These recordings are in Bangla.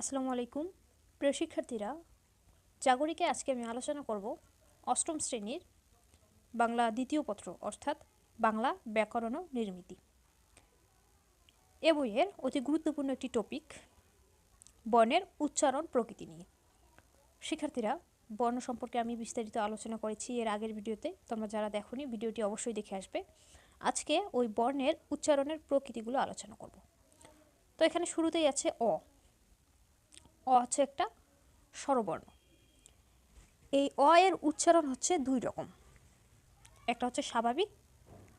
আসসালামু আলাইকুম। প্রিয় শিক্ষার্থীরা, জাগরিকে আজকে আমি আলোচনা করব অষ্টম শ্রেণির বাংলা দ্বিতীয় পত্র, অর্থাৎ বাংলা ব্যাকরণ ও নির্মিতি। এ বইয়ের অতি গুরুত্বপূর্ণ একটি টপিক বর্ণের উচ্চারণ প্রকৃতি নিয়ে। শিক্ষার্থীরা, বর্ণ সম্পর্কে আমি বিস্তারিত আলোচনা করেছি এর আগের ভিডিওতে, তোমরা যারা দেখোনি, ভিডিওটি অবশ্যই দেখে আসবে। আজকে ওই বর্ণের উচ্চারণের প্রকৃতিগুলো আলোচনা করব। তো এখানে শুরুতেই আছে অ। অ হচ্ছে একটা স্বরবর্ণ। এই অ এর উচ্চারণ হচ্ছে দুই রকম। একটা হচ্ছে স্বাভাবিক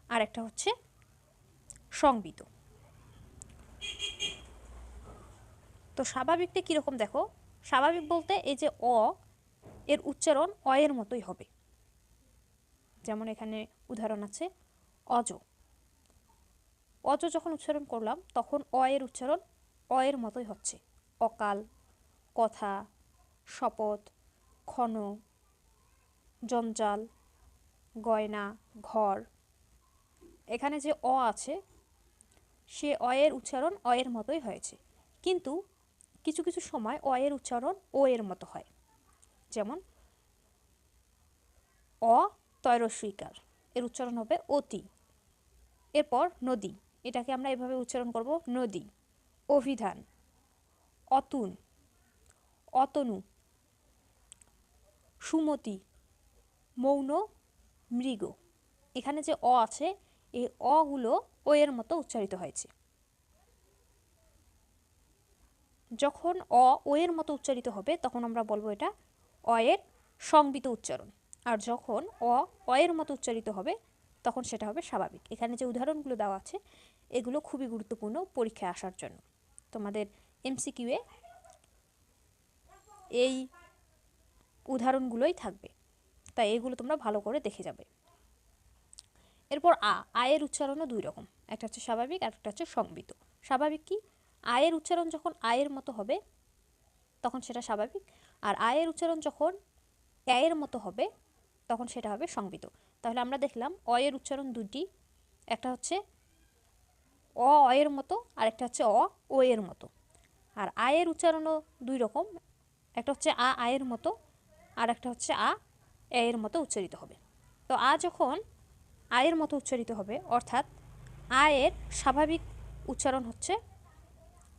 আর একটা হচ্ছে সংবিত। তো স্বাভাবিকটা কীরকম দেখো? স্বাভাবিক বলতে এই যে অ এর উচ্চারণ অ এর মতোই হবে। যেমন এখানে উদাহরণ আছে, অজ। অজ যখন উচ্চারণ করলাম, তখন অ এর উচ্চারণ অ এর মতোই হচ্ছে। অকাল কথা, শপথ, ক্ষণ, জঞ্জাল, গয়না, ঘর। এখানে যে অ আছে, সে অ এর উচ্চারণ অ এর মতোই হয়েছে। কিন্তু কিছু কিছু সময় অ এর উচ্চারণ ও এর মতো হয়। যেমন, অ তৈরস্বীকার এর উচ্চারণ হবে অতি। এরপর নদী, এটাকে আমরা এভাবে উচ্চারণ করব নদী। অভিধান, অতুন। অতনু, সুমতি, মৌন, মৃগ। এখানে যে অ আছে, এই অগুলো ও এর মতো উচ্চারিত হয়েছে। যখন অ ও এর মতো উচ্চারিত হবে, তখন আমরা বলব এটা অ এর সংবিত উচ্চারণ। আর যখন অ অ এর মতো উচ্চারিত হবে, তখন সেটা হবে স্বাভাবিক। এখানে যে উদাহরণগুলো দেওয়া আছে, এগুলো খুবই গুরুত্বপূর্ণ পরীক্ষায় আসার জন্য। তোমাদের এমসিকিউয়ে এই উদাহরণগুলোই থাকবে। তাই এগুলো তোমরা ভালো করে দেখে যাবে। এরপর আ, আয়ের উচ্চারণও দুই রকম। একটা হচ্ছে স্বাভাবিক, আর একটা হচ্ছে সংবিত। স্বাভাবিক কি? আয়ের উচ্চারণ যখন আয়ের মতো হবে, তখন সেটা স্বাভাবিক। আর আয়ের উচ্চারণ যখন এর মতো হবে, তখন সেটা হবে সংবিত। তাহলে আমরা দেখলাম অয়ের উচ্চারণ দুটি। একটা হচ্ছে অ, অয়ের মতো আর একটা হচ্ছে অ, ও এর মতো। আর আয়ের উচ্চারণও দুই রকম। একটা হচ্ছে আ আয়ের মতো, আর একটা হচ্ছে আ এর মতো উচ্চারিত হবে। তো আ যখন আয়ের মতো উচ্চারিত হবে, অর্থাৎ আয়ের স্বাভাবিক উচ্চারণ হচ্ছে,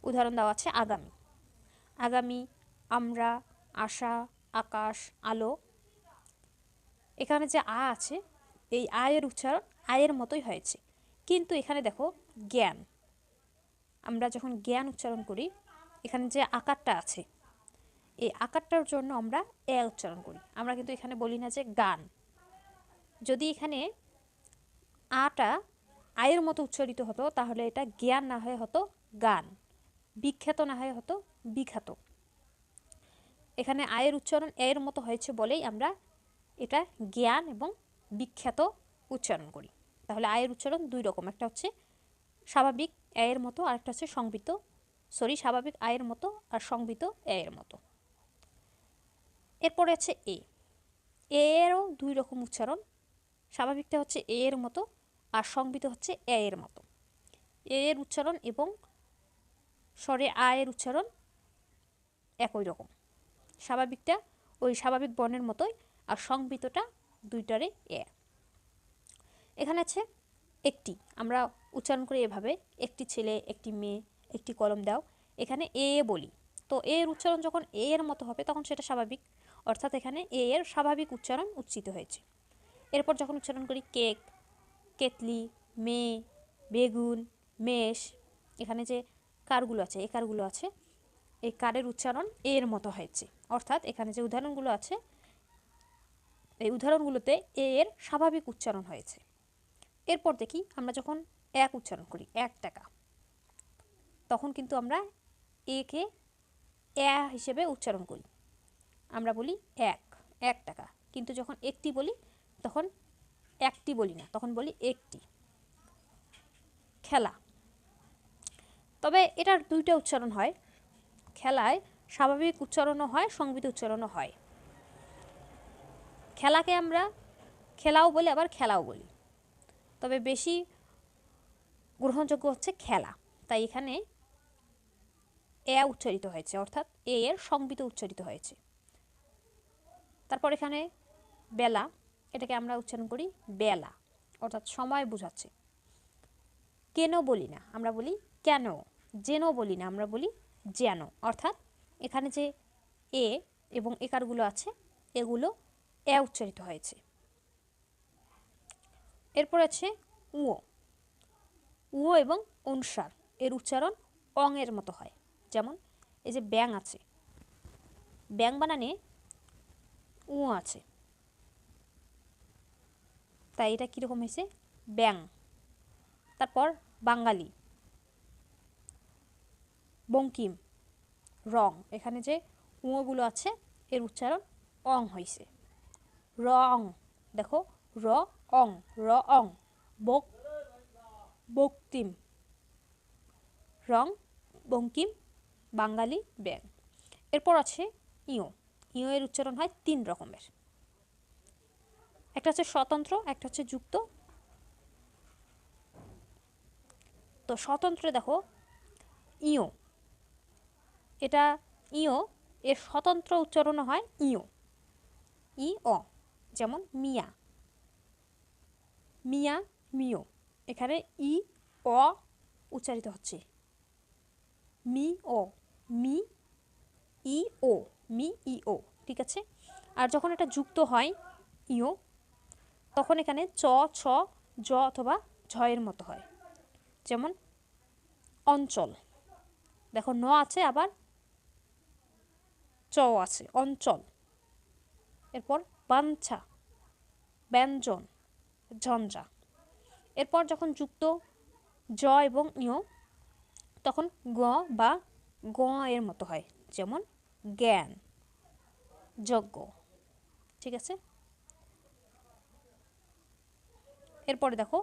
উদাহরণ দেওয়া আছে আগামী। আগামী, আমরা, আশা, আকাশ, আলো। এখানে যে আ আছে, এই আয়ের উচ্চারণ আয়ের মতোই হয়েছে। কিন্তু এখানে দেখো জ্ঞান। আমরা যখন জ্ঞান উচ্চারণ করি, এখানে যে আকারটা আছে এই আকারটার জন্য আমরা এ উচ্চারণ করি। আমরা কিন্তু এখানে বলি না যে গান। যদি এখানে আটা আয়ের মতো উচ্চারিত হতো, তাহলে এটা জ্ঞান না হয়ে হতো গান। বিখ্যাত না হয়ে হতো বিখ্যাত। এখানে আয়ের উচ্চারণ এর মতো হয়েছে বলেই আমরা এটা জ্ঞান এবং বিখ্যাত উচ্চারণ করি। তাহলে আয়ের উচ্চারণ দুই রকম। একটা হচ্ছে স্বাভাবিক এর মতো আর একটা হচ্ছে সংবিত। সরি স্বাভাবিক আয়ের মতো আর সংবিত এর মতো। এরপরে আছে এ। এরও দুই রকম উচ্চারণ। স্বাভাবিকটা হচ্ছে এ এর মতো আর সংবিত হচ্ছে এ এর মতো। এ এর উচ্চারণ এবং স্বরে আ এর উচ্চারণ একই রকম। স্বাভাবিকটা ওই স্বাভাবিক বর্ণের মতোই আর সংবিতটা দুইটারে এ। এখানে আছে একটি। আমরা উচ্চারণ করি এভাবে। একটি ছেলে, একটি মেয়ে, একটি কলম দাও। এখানে এ বলি। তো এর উচ্চারণ যখন এ এর মতো হবে, তখন সেটা স্বাভাবিক। অর্থাৎ এখানে এ এর স্বাভাবিক উচ্চারণ উচ্চিত হয়েছে। এরপর যখন উচ্চারণ করি কেক কেতলি মেয়ে বেগুন, মেষ, এখানে যে কারগুলো আছে এ কারগুলো আছে, এই কারের উচ্চারণ এর মতো হয়েছে। অর্থাৎ এখানে যে উদাহরণগুলো আছে, এই উদাহরণগুলোতে এ এর স্বাভাবিক উচ্চারণ হয়েছে। এরপর দেখি আমরা যখন এক উচ্চারণ করি, এক টাকা, তখন কিন্তু আমরা একে এ হিসেবে উচ্চারণ করি। আমরা বলি এক এক টাকা। কিন্তু যখন একটি বলি, তখন একটি বলি না, তখন বলি একটি। খেলা। তবে এটার দুইটা উচ্চারণ হয়। খেলায় স্বাভাবিক উচ্চারণও হয়, সংবিত উচ্চারণও হয়। খেলাকে আমরা খেলাও বলি, আবার খেলাও বলি। তবে বেশি গ্রহণযোগ্য হচ্ছে খেলা। তাই এখানে এ উচ্চারিত হয়েছে, অর্থাৎ এ এর সংবিত উচ্চারিত হয়েছে। তারপর এখানে বেলা, এটাকে আমরা উচ্চারণ করি বেলা, অর্থাৎ সময় বোঝাচ্ছে। কেন বলি না, আমরা বলি কেন, যেন বলি না, আমরা বলি যেন, অর্থাৎ এখানে যে এ এবং একারগুলো আছে, এগুলো এ উচ্চারিত হয়েছে। এরপর আছে উও উও এবং অনুসার, এর উচ্চারণ অং এর মতো হয়। যেমন এই যে ব্যাং আছে ব্যাং বানানে উ আছে। তাই এটা কীরকম হয়েছে? ব্যাং তারপর বাঙালি। বঙ্কিম। রং। এখানে যে উঁগুলো আছে, এর উচ্চারণ অং হয়েছে। র। অং দেখো, র অং র। অং বক, বক্তিম। রং, বঙ্কিম, বাঙালি ব্যাং এরপর আছে ইও। ইও এর উচ্চারণ হয় তিন রকমের। একটা হচ্ছে স্বতন্ত্র, একটা হচ্ছে যুক্ত। তো স্বতন্ত্রে দেখো, ইও। এটা ইও, এর স্বতন্ত্র উচ্চারণ হয় ইও। ই অ যেমন মিয়া। মিয়া, মিও। এখানে ই অ উচ্চারিত হচ্ছে। মি ও মি ই ও মি ই ও ঠিক আছে? আর যখন এটা যুক্ত হয় ইও, তখন এখানে চ, ছ, জ অথবা ঝয়ের মতো হয়। যেমন অঞ্চল। দেখো ন আছে, আবার চ আছে, অঞ্চল। এরপর বাঞ্ছা, ব্যঞ্জন, ঝঞ্ঝা। এরপর যখন যুক্ত জ এবং ইয় তখন গ বা গ এর মতো হয়। যেমন জ্ঞান। যজ্ঞ ঠিক আছে? এরপরে দেখো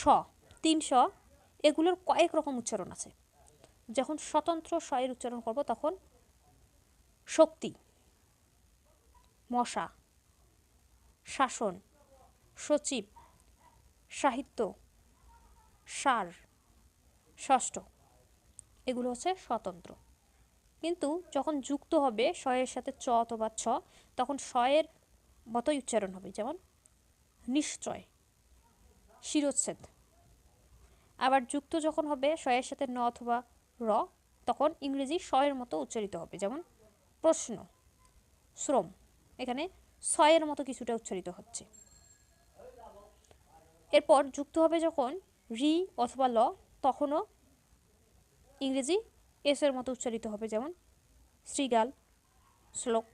স তিন স এগুলোর কয়েক রকম উচ্চারণ আছে। যখন স্বতন্ত্র স এর উচ্চারণ করব তখন শক্তি, মশা, শাসন, সচিব, সাহিত্য, সার, ষষ্ঠ, এগুলো হচ্ছে স্বতন্ত্র। কিন্তু যখন যুক্ত হবে শয়ের সাথে চ অথবা ছ, তখন শয়ের মতোই উচ্চারণ হবে, যেমন নিশ্চয়, শিরোচ্ছেদ। আবার যুক্ত যখন হবে শয়ের সাথে ন অথবা র, তখন ইংরেজি শয়ের মতো উচ্চারিত হবে, যেমন প্রশ্ন, শ্রম। এখানে ছয়ের মতো কিছুটা উচ্চারিত হচ্ছে। এরপর যুক্ত হবে যখন রি অথবা ল, তখনও ইংরেজি এস এর মতো উচ্চারিত হবে, যেমন শ্রীগাল, শ্লোক।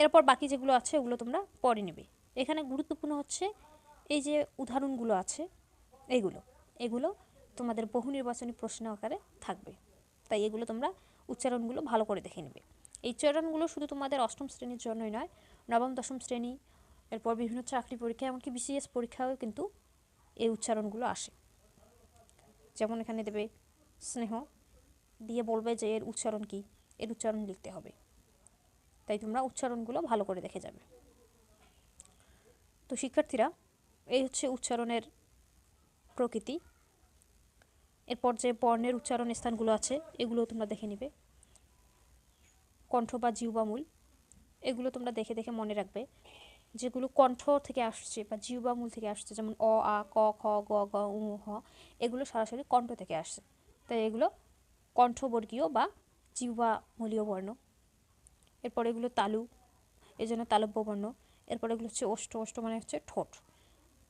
এরপর বাকি যেগুলো আছে, ওগুলো তোমরা পরে নেবে। এখানে গুরুত্বপূর্ণ হচ্ছে এই যে উদাহরণগুলো আছে, এগুলো। এগুলো তোমাদের বহু নির্বাচনী প্রশ্ন আকারে থাকবে। তাই এগুলো তোমরা উচ্চারণগুলো ভালো করে দেখে নেবে। এই উচ্চারণগুলো শুধু তোমাদের অষ্টম শ্রেণির জন্যই নয়, নবম, দশম শ্রেণি, এরপর বিভিন্ন চাকরি পরীক্ষা, এমনকি বিসিএস পরীক্ষাও কিন্তু এই উচ্চারণগুলো আসে। যেমন এখানে দেবে স্নেহ দিয়ে বলবে যে এর উচ্চারণ কি? এর উচ্চারণ লিখতে হবে। তাই তোমরা উচ্চারণগুলো ভালো করে দেখে যাবে। তো শিক্ষার্থীরা, এই হচ্ছে উচ্চারণের প্রকৃতি। এরপর যে বর্ণের উচ্চারণ স্থানগুলো আছে এগুলো তোমরা দেখে নিবে। কণ্ঠ বা জিহ্বামূল এগুলো তোমরা দেখে দেখে মনে রাখবে। যেগুলো কণ্ঠ থেকে আসছে বা জিহ্বামূল থেকে আসছে, যেমন অ, আ, ক, খ, গ গ, উ, হ, এগুলো সরাসরি কণ্ঠ থেকে আসছে। তাই এগুলো কণ্ঠবর্গীয় বা জিহ্বামূলীয় বর্ণ। এরপর এগুলো তালু এই জন্য তালব্য বর্ণ। এরপর এগুলো হচ্ছে অষ্ট অষ্ট মানে হচ্ছে ঠোঁট।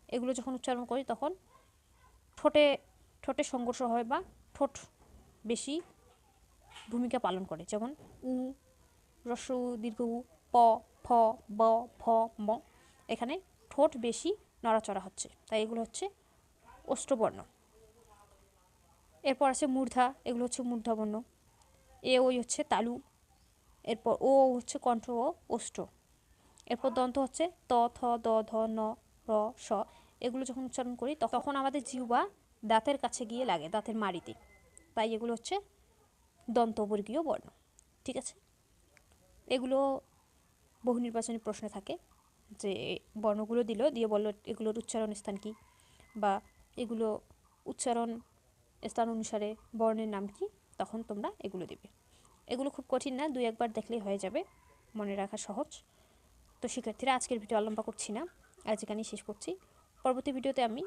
এগুলো যখন উচ্চারণ করি তখন ঠোঁটে ঠোঁটে সংঘর্ষ হয় বা ঠোঁট বেশি ভূমিকা পালন করে। যেমন উ, রস, দীর্ঘ উ, প, ফ, ব ফ ম। এখানে ঠোঁট বেশি নড়াচড়া হচ্ছে। তাই এগুলো হচ্ছে অষ্টবর্ণ। এরপর আছে মূর্ধা, এগুলো হচ্ছে মূর্ধাবর্ণ। এ ওই হচ্ছে তালু। এরপর ও হচ্ছে কণ্ঠ ও অষ্ট এরপর দন্ত হচ্ছে ত, থ, দ, ধ, ন, র স এগুলো যখন উচ্চারণ করি তখন আমাদের জিহ্বা দাঁতের কাছে গিয়ে লাগে, দাঁতের মাড়িতে। তাই এগুলো হচ্ছে দন্তবর্গীয় বর্ণ। ঠিক আছে? এগুলো বহু নির্বাচনী প্রশ্নে থাকে যে বর্ণগুলো দিল, দিয়ে বলল এগুলোর উচ্চারণ স্থান কী? বা এগুলো উচ্চারণ স্থান অনুসারে বর্ণের নাম কি? তখন তোমরা এগুলো দেবে। এগুলো খুব কঠিন না, দুই একবার দেখলেই হয়ে যাবে। মনে রাখা সহজ। তো শিক্ষার্থীরা, আজকের ভিডিও আলম্বা করছি না। আজ এখানেই শেষ করছি। পরবর্তী ভিডিওতে আমি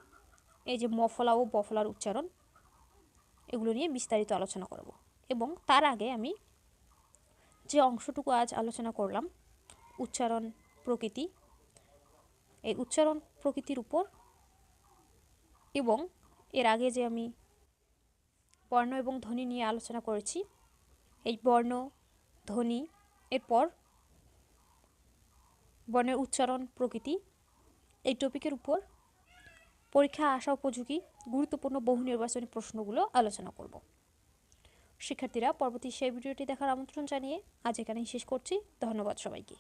এই যে মফলা ও বফলার উচ্চারণ, এগুলো নিয়ে বিস্তারিত আলোচনা করব। এবং তার আগে আমি যে অংশটুকু আজ আলোচনা করলাম, উচ্চারণ প্রকৃতি, এই উচ্চারণ প্রকৃতির উপর এবং এর আগে যে আমি বর্ণ এবং ধ্বনি নিয়ে আলোচনা করেছি। এই বর্ণ, ধ্বনি, এরপর বর্ণের উচ্চারণ, প্রকৃতি, এই টপিকের উপর পরীক্ষা আসা উপযোগী, গুরুত্বপূর্ণ বহু নির্বাচনী প্রশ্নগুলো আলোচনা করব। শিক্ষার্থীরা, পরবর্তী সেই ভিডিওটি দেখার আমন্ত্রণ জানিয়ে আজ এখানেই শেষ করছি। ধন্যবাদ সবাইকে।